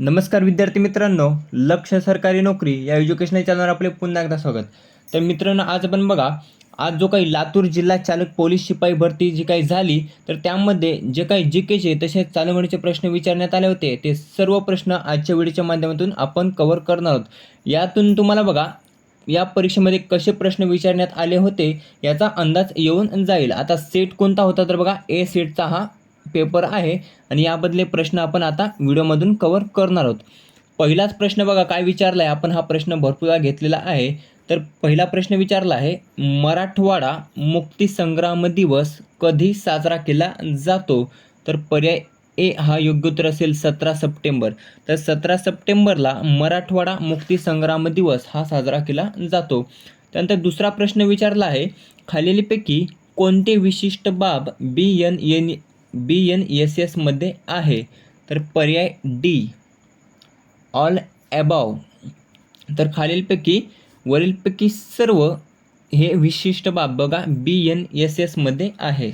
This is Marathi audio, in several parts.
नमस्कार विद्यार्थी मित्रांनो लक्ष सरकारी नोकरी या एज्युकेशनल चॅनलवर आपले पुन्हा एकदा स्वागत. तर मित्रांनो आज आपण बघा आज जो काही लातूर जिल्हा चालक पोलीस शिपाई भरती जी काही झाली तर त्यामध्ये जे काही जी केचे तसेच चालवणीचे प्रश्न विचारण्यात आले होते. ते सर्व प्रश्न आजच्या व्हिडिओच्या माध्यमातून आपण कव्हर करणार आहोत. यातून तुम्हाला बघा या परीक्षेमध्ये कसे प्रश्न विचारण्यात आले होते याचा अंदाज येऊन जाईल. आता सेट कोणता होता तर बघा ए सेटचा हा पेपर आहे आणि याबदले प्रश्न आपण आता व्हिडिओमधून कव्हर करणार आहोत. पहिलाच प्रश्न बघा काय विचारला आहे आपण हा प्रश्न भरपूर वेळा घेतलेला आहे. तर पहिला प्रश्न विचारला आहे मराठवाडा मुक्तीसंग्राम दिवस कधी साजरा केला जातो? तर पर्याय ए हा योग्य उत्तर असेल सतरा सप्टेंबर. तर सतरा सप्टेंबरला मराठवाडा मुक्तीसंग्राम दिवस हा साजरा केला जातो. त्यानंतर दुसरा प्रश्न विचारला आहे खालीलपैकी कोणते विशिष्ट बाब B N N B N S एसमध्ये आहे. तर पर्याय डी ऑल अबाव तर खालीलपैकी वरीलपैकी सर्व हे विशिष्ट बाब बघा बी एन एस एसमध्ये आहे.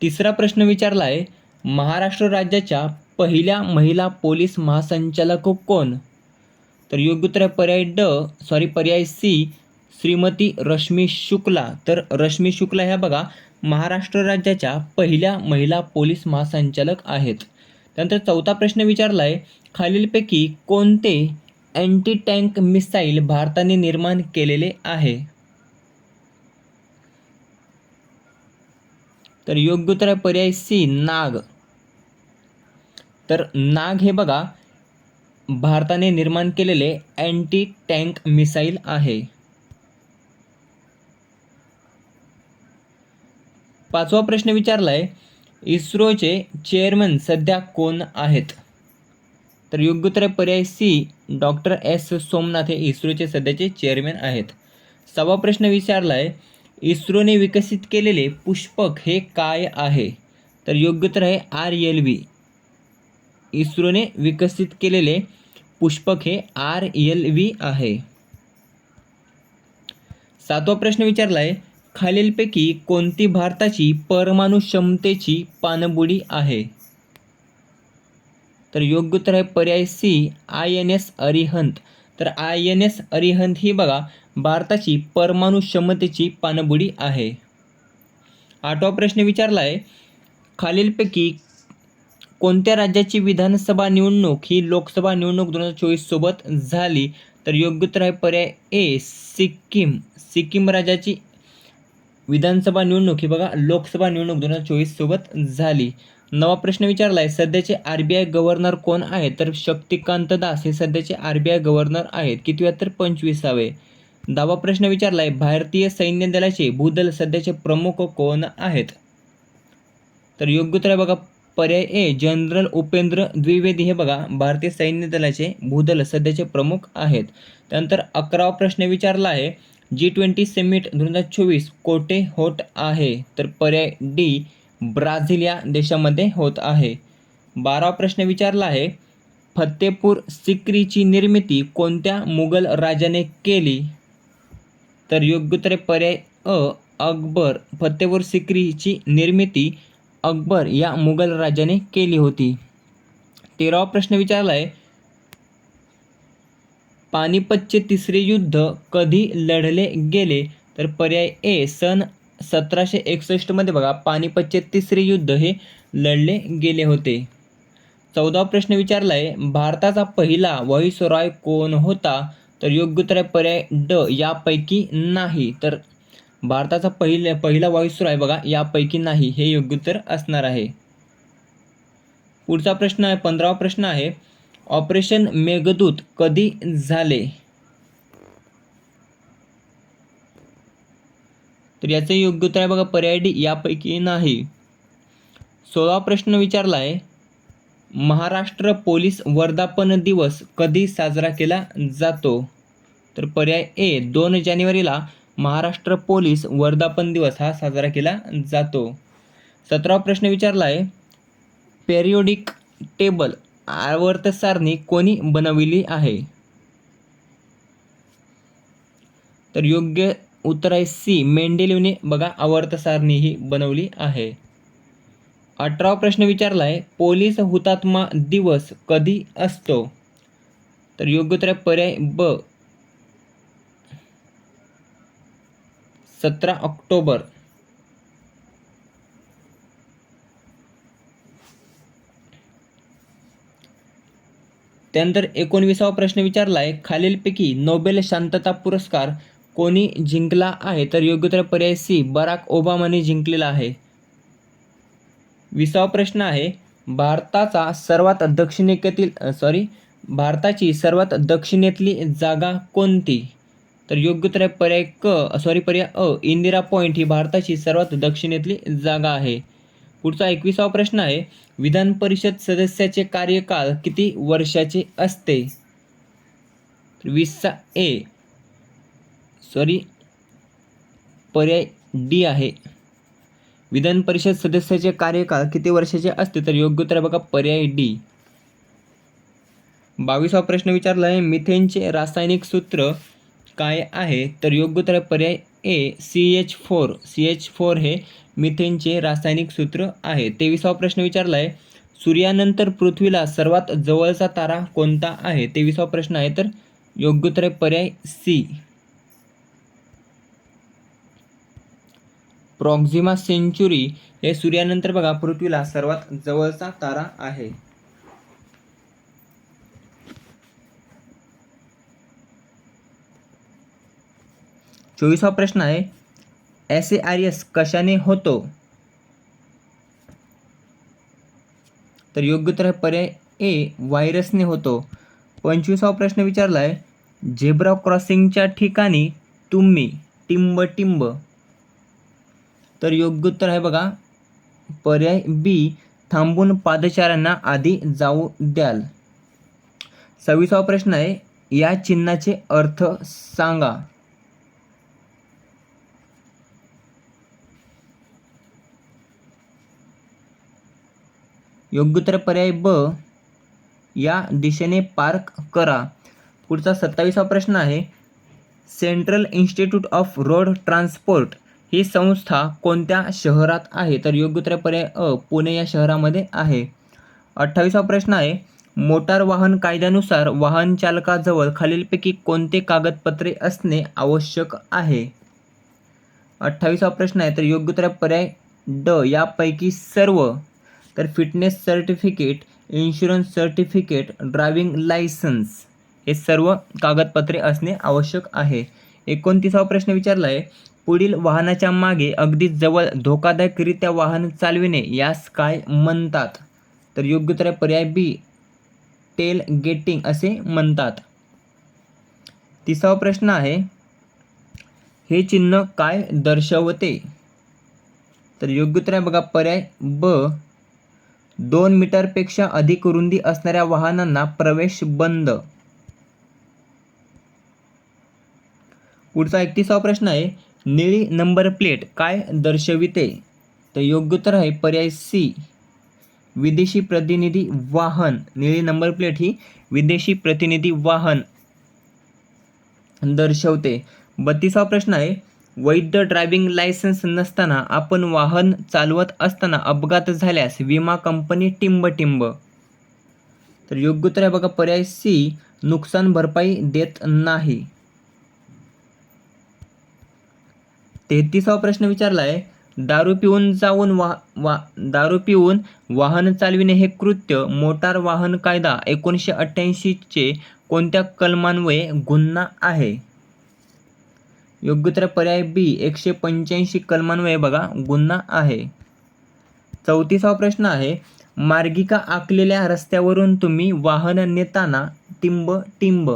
तिसरा प्रश्न विचारला आहे महाराष्ट्र राज्याच्या पहिल्या महिला पोलीस महासंचालक कोण? तर योग्य उत्तर आहे पर्याय ड सॉरी पर्याय सी श्रीमती रश्मी शुक्ला. तर रश्मी शुक्ला ह्या बघा महाराष्ट्र राज्याच्या पहिल्या महिला पोलीस महासंचालक आहेत. त्यानंतर चौथा प्रश्न विचारला आहे खालीलपैकी कोणते अँटी टँक मिसाईल भारताने निर्माण केलेले आहे? तर योग्य उत्तर आहे पर्याय सी नाग. तर नाग हे बघा भारताने निर्माण केलेले अँटी टँक मिसाईल आहे. पाचवा प्रश्न विचारलाय इस्रोचे चेअरमन सध्या कोण आहेत? तर योग्य उत्तर पर्याय सी डॉक्टर एस सोमनाथ हे इस्रोचे सध्याचे चेअरमॅन आहेत. सहावा प्रश्न विचारलाय इस्रोने विकसित केलेले पुष्पक हे काय आहे? तर योग्य उत्तर आहे आर एल व्ही इस्रोने विकसित केलेले पुष्पक हे आर एल व्ही आहे. सातवा प्रश्न विचारला आहे खालीलपैकी कोणती भारताची परमाणु क्षमतेची पाणबुडी आहे? तर योग्य उत्तर आहे पर्याय C I N S Arihant. तर आय एन एस अरिहंत ही बघा भारताची परमाणु क्षमतेची पाणबुडी आहे. आठवा प्रश्न विचारला आहे खालीलपैकी कोणत्या राज्याची विधानसभा निवडणूक ही लोकसभा निवडणूक दोन हजार चोवीससोबत झाली तर योग्य तर आहे पर्याय ए सिक्कीम. सिक्कीम राज्याची विधानसभा निवडणूक ही बघा लोकसभा निवडणूक दोन हजार चोवीससोबत झाली. नवा प्रश्न विचारला आहे सध्याचे आर बी आय गव्हर्नर कोण आहेत तर शक्तिकांत दास हे सध्याचे आर बी आय गव्हर्नर आहेत. किती तर पंचवीसावे. दहावा प्रश्न विचारला आहे भारतीय सैन्य दलाचे भूदल सध्याचे प्रमुख कोण आहेत? तर योग्य तर बघा पर्याय ए जनरल उपेंद्र द्विवेदी. हे बघा भारतीय सैन्य दलाचे भूदल सध्याचे प्रमुख आहेत. त्यानंतर अकरावा प्रश्न विचारला आहे. जी ट्वेंटी समिट दोन हजार चोवीस कोठे होत आहे? तर पर्याय डी ब्राझील या देशामध्ये होत आहे. बारावा प्रश्न विचारला आहे. फतेपूर सिक्रीची निर्मिती कोणत्या मुघल राजाने केली? तर योग्य उत्तर पर्याय अ अकबर. फतेपूर सिक्रीची निर्मिती अकबर या मुघल राजाने केली होती. तेरावा प्रश्न विचारला आहे पानिपतचे तिसरे युद्ध कधी लढले गेले? तर पर्याय ए सन सतराशे एकसष्टमध्ये बघा पानिपतचे तिसरे युद्ध हे लढले गेले होते. चौदावा प्रश्न विचारला आहे भारताचा पहिला व्हॉइसरॉय कोण होता? तर योग्य उत्तर पर्याय ड यापैकी नाही. तर भारताचा पहिले पहिला व्हॉइसरॉय बघा. यापैकी नाही हे योग्य उत्तर असणार आहे. पुढचा प्रश्न आहे पंधरावा प्रश्न आहे. ऑपरेशन मेघदूत कधी झाले? तर याचे योग्य उत्तर आहे बघा पर्याय डी यापैकी नाही. सोळावा प्रश्न विचारला आहे महाराष्ट्र पोलीस वर्धापन दिवस कधी साजरा केला जातो? तर पर्याय ए दोन जानेवारीला महाराष्ट्र पोलीस वर्धापन दिवस हा साजरा केला जातो. सतरावा प्रश्न विचारला आहे पेरियोडिक टेबल आवर्त सारणी कोणी बनविली आहे? तर योग्य उत्तर आहे सी मेंडेलिवने बघा आवर्त सारणी ही बनवली आहे. अठरावा प्रश्न विचारला आहे पोलीस हुतात्मा दिवस कधी असतो? तर योग्य उत्तर पर्याय ब सतरा ऑक्टोबर. त्यानंतर एकोणविसावा प्रश्न विचारला आहे खालीलपैकी नोबेल शांतता पुरस्कार कोणी जिंकला आहे? तर योग्यतर पर्याय सी बराक ओबामाने जिंकलेला आहे. विसावा प्रश्न आहे भारताचा सर्वात दक्षिणेतील सॉरी भारताची सर्वात दक्षिणेतली जागा कोणती? तर योग्य उत्तर आहे पर्याय क सॉरी पर्याय अ इंदिरा पॉईंट ही भारताची सर्वात दक्षिणेतली जागा आहे. पुढचा एकविसावा प्रश्न आहे विधान परिषद सदस्याचे कार्यकाळ किती वर्षाचे असते? वीसचा ए सॉरी पर्याय डी आहे. विधान परिषद सदस्याचे कार्यकाळ किती वर्षाचे असते? तर योग्य उत्तर बघा पर्याय डी. बावीसावा प्रश्न विचारला आहे मिथेनचे रासायनिक सूत्र काय आहे? तर योग्य उत्तर पर्याय A C H four C H four हे मिथेनचे रासायनिक सूत्र आहे. तेविसावा प्रश्न विचारला आहे सूर्यानंतर पृथ्वीला सर्वात जवळचा तारा कोणता आहे? तेविसावा प्रश्न आहे तर योग्य उत्तर पर्याय सी प्रॉक्झिमा सेंचुरी हे सूर्यानंतर बघा पृथ्वीला सर्वात जवळचा तारा आहे. चोवीसवा प्रश्न आहे एस ए आर एस कशाने होतो? तर योग्य उत्तर आहे पर्याय ए व्हायरसने होतो. पंचवीसावा प्रश्न विचारला आहे झेब्रा क्रॉसिंगच्या ठिकाणी तुम्ही टिंब टिंब तर योग्य उत्तर आहे बघा पर्याय बी थांबून पादचाऱ्यांना आधी जाऊ द्याल. सव्वीसावा प्रश्न आहे या चिन्हाचे अर्थ सांगा. योग्य तर पर्याय ब या दिशेने पार्क करा. पुढचा सत्तावीसा प्रश्न आहे central institute of road transport ही संस्था कोणत्या शहरात आहे? तर योग्य तर पर्याय अ पुणे या शहरामध्ये आहे. अठ्ठावीसा प्रश्न आहे मोटार वाहन कायद्यानुसार वाहन चालकाजवळ खालीलपैकी कोणते कागदपत्रे असणे आवश्यक आहे? अठ्ठावीसा प्रश्न आहे तर योग्य तर पर्याय ड यापैकी सर्व तर fitness certificate insurance certificate driving licence हे सर्व कागदपत्रे असणे आवश्यक आहे. एकोणतीसावा प्रश्न विचारला आहे पुढील वाहनाच्या मागे अगदी जवळ धोकादायकरित्या वाहन चालविणे यास काय म्हणतात? तर योग्य तर पर्याय बी टेल गेटिंग असे म्हणतात. तिसावा प्रश्न आहे हे चिन्ह काय दर्शवते? तर योग्य तर बघा पर्याय ब दोन मीटरपेक्षा अधिक रुंदी असणाऱ्या वाहनांना प्रवेश बंद. पुढचा एकतीसावा प्रश्न आहे निळी नंबर प्लेट काय दर्शविते? तर योग्य उत्तर आहे पर्याय सी विदेशी प्रतिनिधी वाहन. निळी नंबर प्लेट ही विदेशी प्रतिनिधी वाहन दर्शवते. बत्तीसावा प्रश्न आहे वैध ड्रायव्हिंग लायसन्स नसताना आपण वाहन चालवत असताना अपघात झाल्यास विमा कंपनी टिंब टिंब तर योग्य उत्तर आहे बघा पर्याय सी नुकसान भरपाई देत नाही. तेहतीसावा प्रश्न विचारला आहे दारू पिऊन जाऊन वा वा दारू पिऊन वाहन चालविणे हे कृत्य मोटार वाहन कायदा एकोणीसशे अठ्ठ्याऐंशीचे कोणत्या कलमान्वये गुन्हा आहे? योग्य तर पर्याय बी एकशे पंच्याऐंशी कलमान्वये बघा गुन्हा आहे. चौतीसावा प्रश्न आहे मार्गिका आखलेल्या रस्त्यावरून तुम्ही वाहन नेताना टिंब टिंब.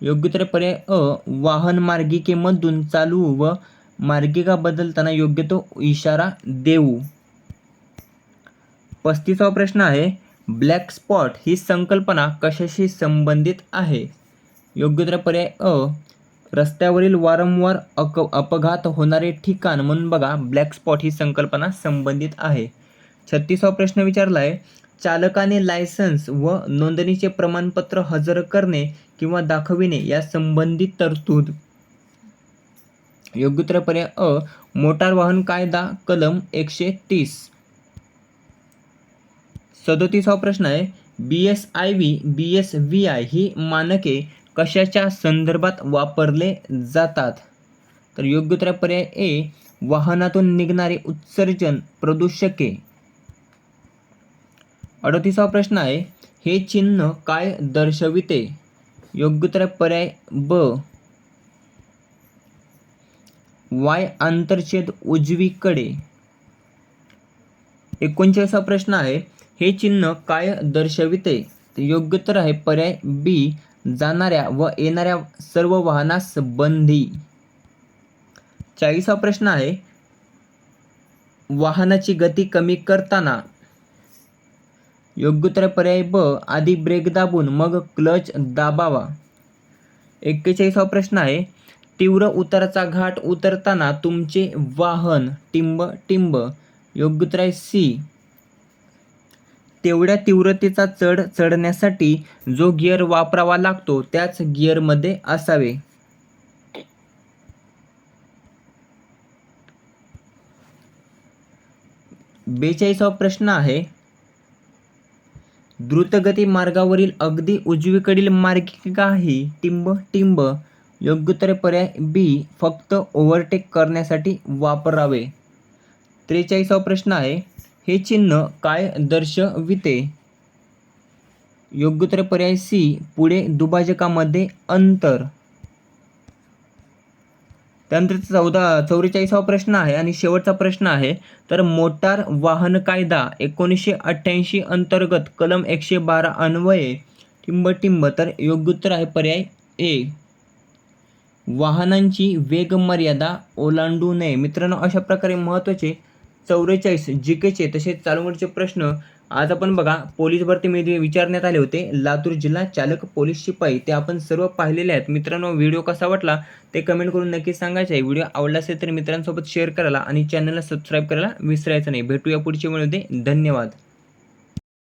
योग्य तर पर्याय अ वाहन मार्गिकेमधून चालू व मार्गिका बदलताना योग्य तो इशारा देऊ. पस्तीसावा प्रश्न आहे ब्लॅक स्पॉट ही संकल्पना कशाशी संबंधित आहे? योग्य तर पर्याय अ रस्त्यावरील वारंवार अक अपघात होणारे ठिकाण म्हणून बघा ब्लॅक स्पॉट ही संकल्पना संबंधित आहे. छत्तीसावा प्रश्न विचारला आहे चालकाने लायसन्स व नोंदणीचे प्रमाणपत्र हजर करणे किंवा दाखविणे या संबंधित तरतूद. योग्य उत्तर पर्याय अ मोटार वाहन कायदा कलम एकशे तीस. सदोतीसावा प्रश्न आहे B S I V B S V I ही मानके कशाच्या संदर्भात वापरले जातात? तर योग्य उत्तर पर्याय ए वाहनातून निघणारे उत्सर्जन प्रदूषके. अडतीसावा प्रश्न आहे हे चिन्ह काय दर्शविते? योग्य उत्तर पर्याय ब वाय आंतरछेद उजवीकडे. एकोणचाळीसा प्रश्न आहे हे चिन्ह काय दर्शविते? योग्य उत्तर आहे पर्याय बी जाणाऱ्या व येणाऱ्या सर्व वाहनास बंदी. चाळीसा प्रश्न आहे वाहनाची गती कमी करताना योग्योत्तर पर्याय ब आधी ब्रेक दाबून मग क्लच दाबावा. एक्केचाळीसावा प्रश्न आहे तीव्र उताराचा घाट उतरताना तुमचे वाहन टिंब टिंब योग्य आहे सी तेवढ्या तीव्रतेचा चढ चढण्यासाठी जो गिअर वापरावा लागतो त्याच गिअरमध्ये असावे. बेचाळीसावा प्रश्न आहे द्रुतगती मार्गावरील अगदी उजवीकडील मार्गिका ही टिंब टिंब योग्योत्तर पर्याय बी फक्त ओव्हरटेक करण्यासाठी वापरावे. त्रेचाळीसावा प्रश्न आहे हे चिन्ह काय दर्शविते? योग्योत्तर पर्याय सी पुढे दुभाजकामध्ये अंतर. त्यानंतर चौदा चौवेचाळीसावा प्रश्न आहे आणि शेवटचा प्रश्न आहे. तर मोटार वाहन कायदा एकोणीसशे अठ्ठ्याऐंशी अंतर्गत कलम एकशे बारा अन्वये टिंब टिंब तर योग्य उत्तर आहे पर्याय ए वाहनांची वेगमर्यादा ओलांडू नये. मित्रांनो अशा प्रकारे महत्त्वाचे चौवेचाळीस जी केचे तसेच चालू प्रश्न आज आपण बघा. पोलीस भरतीमध्ये विचारण्यात आले होते. लातूर जिल्हा चालक पोलीस शिपाई ते आपण सर्व पाहिलेले आहेत. मित्रांनो व्हिडिओ कसा वाटला ते कमेंट करून नक्कीच सांगायचं आहे. व्हिडिओ आवडला असेल तर मित्रांसोबत शेअर करायला आणि चॅनलला सबस्क्राईब करायला विसरायचं नाही. भेटूया पुढच्या वेळेमध्ये धन्यवाद.